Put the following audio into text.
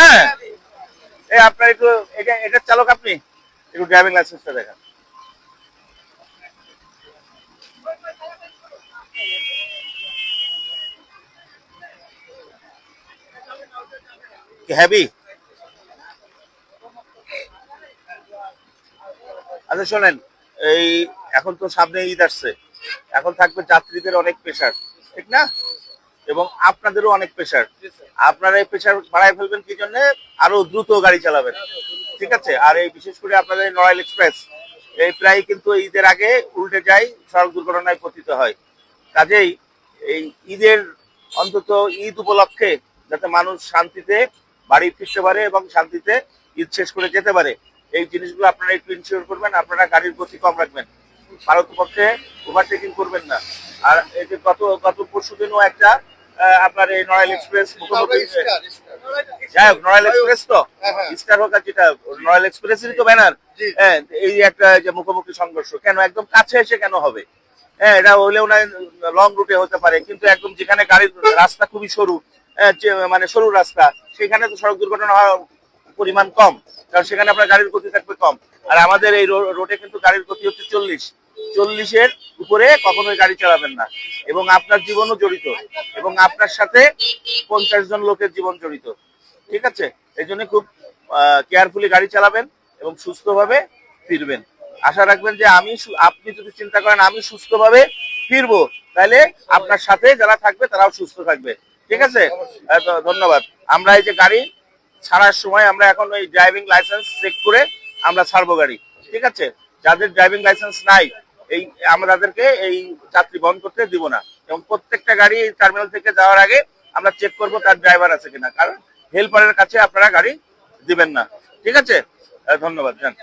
হ্যাঁ। এই আপনার একটু, এটা এটার চালক আপনি? একটু ড্রাইভিং দেখান। আচ্ছা শোনেন, এই, এখন তো সামনে ঈদ আসছে। এখন থাকবে যাত্রীদের অনেক প্রেশার ঠিক না? এবং আপনাদেরও অনেক প্রেশার আপনারা এই প্রেশার বাড়ায় ফেলবেন কি জন্য? আরও দ্রুত গাড়ি চালাবেন। ঠিক আছে? আর এই বিশেষ করে আপনাদের নড়াইল এক্সপ্রেস এই প্রায় কিন্তু ঈদের আগে উল্টে যায় সড়ক দুর্ঘটনায় পতিত হয়। কাজেই এই ঈদের অন্তত ঈদ উপলক্ষে যাতে মানুষ শান্তিতে বাড়ি ফিরতে পারে এবং শান্তিতে ঈদ শেষ করে যেতে পারে এই জিনিসগুলো আপনারা একটু ইনশিওর করবেন আপনারা গাড়ির গতি কম রাখবেন। ভারত পক্ষে ওভারটেকিং করবেন না। আর এই যে গত গত পরশু দিনও একটা আপনার এই নড়াইল এক্সপ্রেস মুখোমুখি যাই হোক। নড়াইল এক্সপ্রেস তো? হ্যাঁ, হ্যাঁ। স্টার হোক আর যেটা নড়াইল এক্সপ্রেসেরই তো ব্যানার হ্যাঁ এই একটা যে মুখোমুখি সংঘর্ষ কেন? একদম কাছে এসে কেন হবে? হ্যাঁ এটা হলেও না লং রুটে হতে পারে কিন্তু একদম যেখানে গাড়ির রাস্তা খুবই সরু হ্যাঁ, মানে সরু রাস্তা সেখানে তো সড়ক দুর্ঘটনা হওয়ার পরিমাণ কম কারণ সেখানে আপনার গাড়ির গতি থাকবে কম। আর আমাদের এই রোডে কিন্তু গাড়ির গতি হচ্ছে চল্লিশ। চল্লিশের উপরে কখনোই গাড়ি চালাবেন না। এবং আপনার জীবনও জড়িত। এবং আপনার সাথে পঞ্চাশ জন লোকের জীবন জড়িত। ঠিক আছে? এই জন্য খুব কেয়ারফুলি গাড়ি চালাবেন এবং সুস্থভাবে ফিরবেন। আশা রাখবেন যে আমি আপনি যদি চিন্তা করেন আমি সুস্থভাবে ফিরবো, তাহলে আপনার সাথে যারা থাকবে তারাও সুস্থ থাকবে। ঠিক আছে? ধন্যবাদ। আমরা এই যে গাড়ি ছাড়ার সময় আমরা এখন ওই ড্রাইভিং লাইসেন্স চেক করে আমরা ছাড়বো গাড়ি। ঠিক আছে? যাদের ড্রাইভিং লাইসেন্স নাই এই আমাদেরকে এই যাত্রী বহন করতে দিব না। এবং প্রত্যেকটা গাড়ি টার্মিনাল থেকে যাওয়ার আগে আমরা চেক করব তার ড্রাইভার আছে কিনা। কারণ হেল্পারের কাছে আপনারা গাড়ি দিবেন না। ঠিক আছে? ধন্যবাদ, জান।